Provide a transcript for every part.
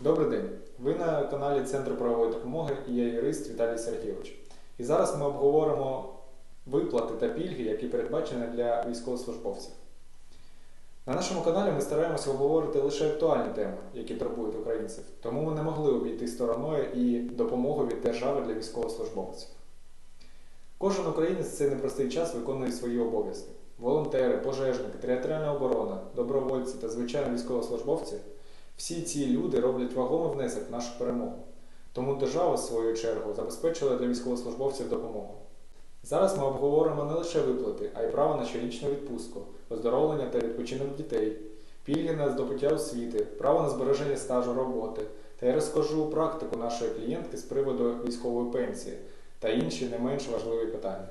Добрий день. Ви на каналі Центру правової допомоги і я юрист Віталій Сергійович. І зараз ми обговоримо виплати та пільги, які передбачені для військовослужбовців. На нашому каналі ми стараємося обговорити лише актуальні теми, які турбують українців, тому ми не могли обійти стороною і допомогу від держави для військовослужбовців. Кожен українець в цей непростий час виконує свої обов'язки. Волонтери, пожежники, територіальна оборона, добровольці та звичайні військовослужбовці всі ці люди роблять вагомий внесок в нашу перемогу. Тому держава, в свою чергу, забезпечила для військовослужбовців допомогу. Зараз ми обговоримо не лише виплати, а й право на щорічну відпустку, оздоровлення та відпочинок дітей, пільги на здобуття освіти, право на збереження стажу роботи. Та я розкажу практику нашої клієнтки з приводу військової пенсії та інші не менш важливі питання.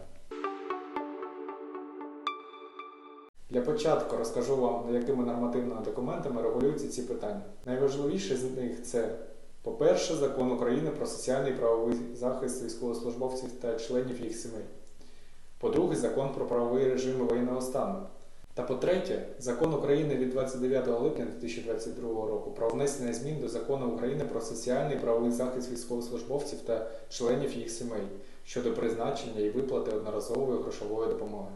Для початку розкажу вам, якими нормативними документами регулюються ці питання. Найважливіше з них це, по-перше, закон України про соціальний і правовий захист військовослужбовців та членів їх сімей. По-друге, закон про правовий режим воєнного стану. Та по-третє, закон України від 29 липня 2022 року про внесення змін до закону України про соціальний і правовий захист військовослужбовців та членів їх сімей щодо призначення і виплати одноразової грошової допомоги.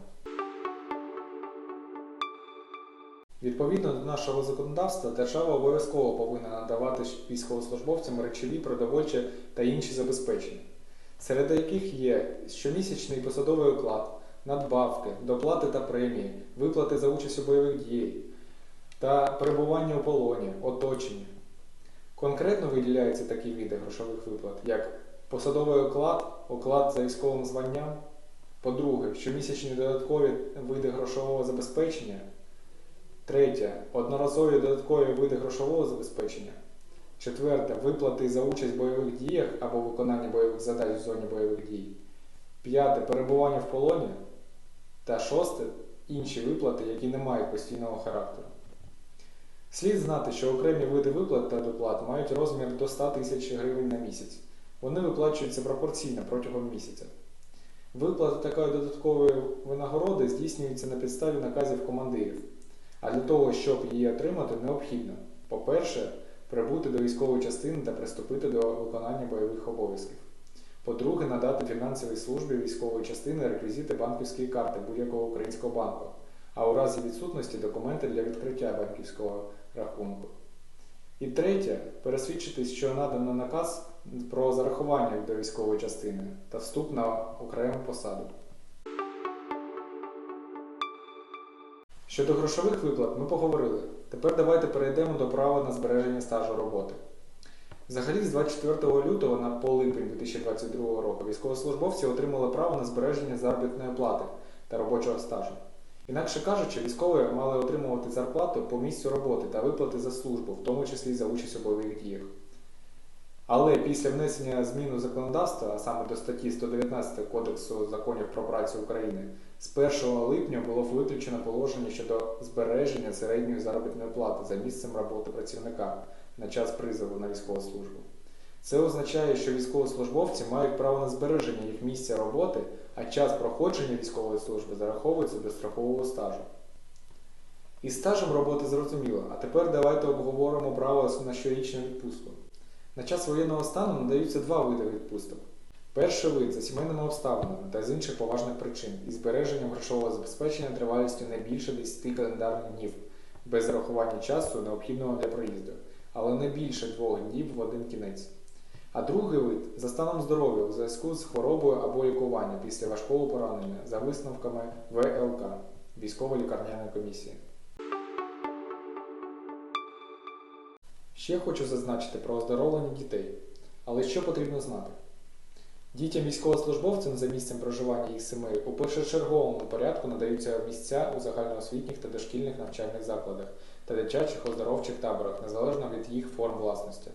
Відповідно до нашого законодавства, держава обов'язково повинна надавати військовослужбовцям речові, продовольчі та інші забезпечення, серед яких є щомісячний посадовий оклад, надбавки, доплати та премії, виплати за участь у бойових діях та перебування у полоні, оточенні. Конкретно виділяються такі види грошових виплат, як посадовий оклад, оклад за військовим званням, по-друге, щомісячні додаткові види грошового забезпечення. Третє. Одноразові додаткові види грошового забезпечення. Четверте. Виплати за участь в бойових діях або виконання бойових задач в зоні бойових дій. П'яте. Перебування в полоні. Та шосте. Інші виплати, які не мають постійного характеру. Слід знати, що окремі види виплат та доплат мають розмір до 100 тисяч гривень на місяць. Вони виплачуються пропорційно протягом місяця. Виплата такої додаткової винагороди здійснюється на підставі наказів командирів. А для того, щоб її отримати, необхідно, по-перше, прибути до військової частини та приступити до виконання бойових обов'язків. По-друге, надати фінансовій службі військової частини реквізити банківської карти будь-якого українського банку, а у разі відсутності документи для відкриття банківського рахунку. І третє, пересвідчитись, що надано наказ про зарахування до військової частини та вступ на окрему посаду. Щодо грошових виплат ми поговорили. Тепер давайте перейдемо до права на збереження стажу роботи. Взагалі, з 24 лютого на по липень 2022 року військовослужбовці отримали право на збереження заробітної плати та робочого стажу. Інакше кажучи, військові мали отримувати зарплату по місцю роботи та виплати за службу, в тому числі за участь у бойових діях. Але після внесення змін у законодавство, а саме до статті 119 Кодексу законів про працю України, з 1 липня було виключено положення щодо збереження середньої заробітної плати за місцем роботи працівника на час призову на військову службу. Це означає, що військовослужбовці мають право на збереження їх місця роботи, а час проходження військової служби зараховується до страхового стажу. Із стажем роботи зрозуміло, а тепер давайте обговоримо право на щорічну відпустку. На час воєнного стану надаються два види відпусток. Перший вид за сімейними обставинами та з інших поважних причин із збереженням грошового забезпечення тривалістю не більше 10 календарних днів, без зарахування часу, необхідного для проїзду, але не більше двох днів в один кінець. А другий вид за станом здоров'я у зв'язку з хворобою або лікуванням після важкого поранення за висновками ВЛК військово-лікарняної комісії. Ще хочу зазначити про оздоровлення дітей. Але що потрібно знати? Дітям військовослужбовцям за місцем проживання їх сімей у першочерговому порядку надаються місця у загальноосвітніх та дошкільних навчальних закладах та дитячих оздоровчих таборах, незалежно від їх форм власності.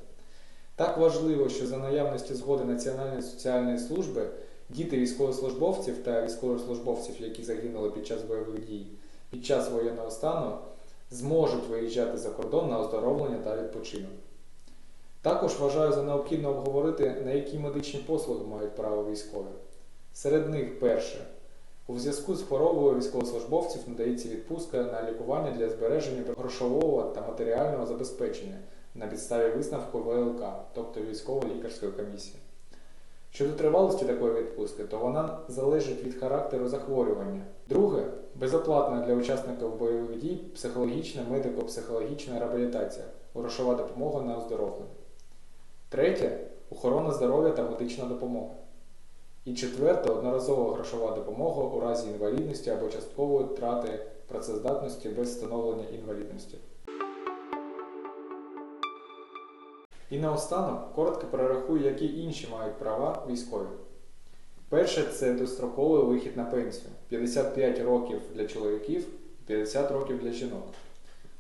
Так важливо, що за наявності згоди Національної соціальної служби діти військовослужбовців та військовослужбовців, які загинули під час бойових дій, під час воєнного стану, зможуть виїжджати за кордон на оздоровлення та відпочинок. Також вважаю за необхідно обговорити, на які медичні послуги мають право військові. Серед них перше. У зв'язку з хворобою військовослужбовців надається відпустка на лікування для збереження грошового та матеріального забезпечення на підставі висновку ВЛК, тобто військово-лікарської комісії. Щодо тривалості такої відпустки, то вона залежить від характеру захворювання. Друге безоплатна для учасників бойових дій психологічна медико-психологічна реабілітація, грошова допомога на оздоровлення. Третє охорона здоров'я та медична допомога. І четверте одноразова грошова допомога у разі інвалідності або часткової втрати працездатності без встановлення інвалідності. І наостанок коротко перерахую, які інші мають права військові. Перше це достроковий вихід на пенсію 55 років для чоловіків і 50 років для жінок.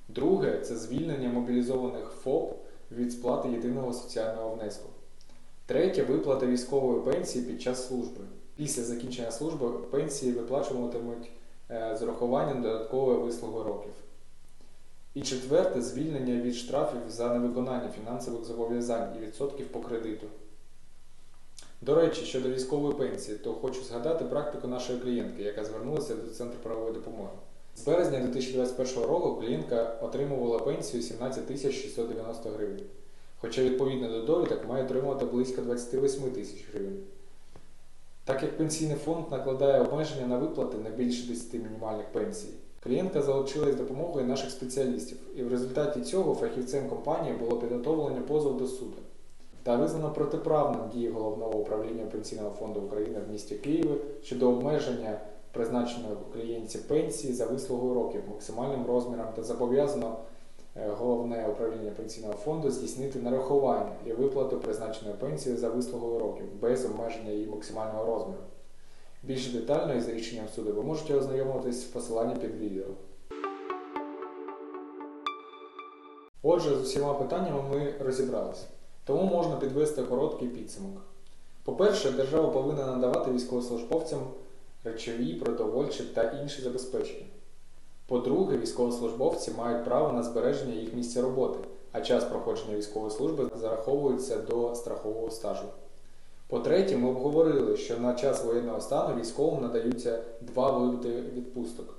Друге це звільнення мобілізованих ФОП від сплати єдиного соціального внеску. Третє виплата військової пенсії під час служби. Після закінчення служби пенсії виплачуватимуть е, з урахуванням додаткової вислуги років. І четверте звільнення від штрафів за невиконання фінансових зобов'язань і відсотків по кредиту. До речі, щодо військової пенсії, то хочу згадати практику нашої клієнтки, яка звернулася до Центру правової допомоги. З березня 2021 року клієнтка отримувала пенсію 17 тисяч 690 гривень, хоча відповідно до довідок має отримувати близько 28 тисяч гривень. Так як пенсійний фонд накладає обмеження на виплати не більше 10 мінімальних пенсій, клієнтка залучилась допомогою наших спеціалістів, і в результаті цього фахівцем компанії було підготовлено позов до суду та визнано протиправним дії головного управління Пенсійного фонду України в місті Києві щодо обмеження призначеної клієнтці пенсії за вислугою років максимальним розміром та зобов'язано е, головне управління пенсійного фонду здійснити нарахування і виплату призначеної пенсії за вислугою років без обмеження її максимального розміру. Більш детально із рішенням суду ви можете ознайомитись в посиланні під відео. Отже, з усіма питаннями ми розібралися. Тому можна підвести короткий підсумок. По-перше, держава повинна надавати військовослужбовцям речові, продовольчі та інші забезпечення. По-друге, військовослужбовці мають право на збереження їх місця роботи, а час проходження військової служби зараховується до страхового стажу. По-третє, ми обговорили, що на час воєнного стану військовим надаються два види відпусток.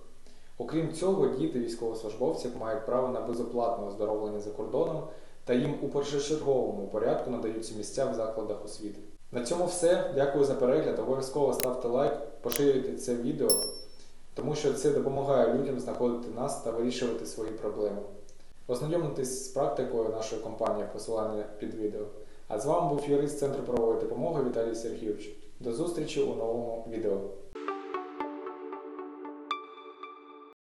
Окрім цього, діти військовослужбовців мають право на безоплатне оздоровлення за кордоном та їм у першочерговому порядку надаються місця в закладах освіти. На цьому все. Дякую за перегляд. Обов'язково ставте лайк, поширюйте це відео, тому що це допомагає людям знаходити нас та вирішувати свої проблеми. Ознайомитись з практикою нашої компанії посилання під відео. А з вами був юрист Центру правової допомоги Віталій Сергійович. До зустрічі у новому відео.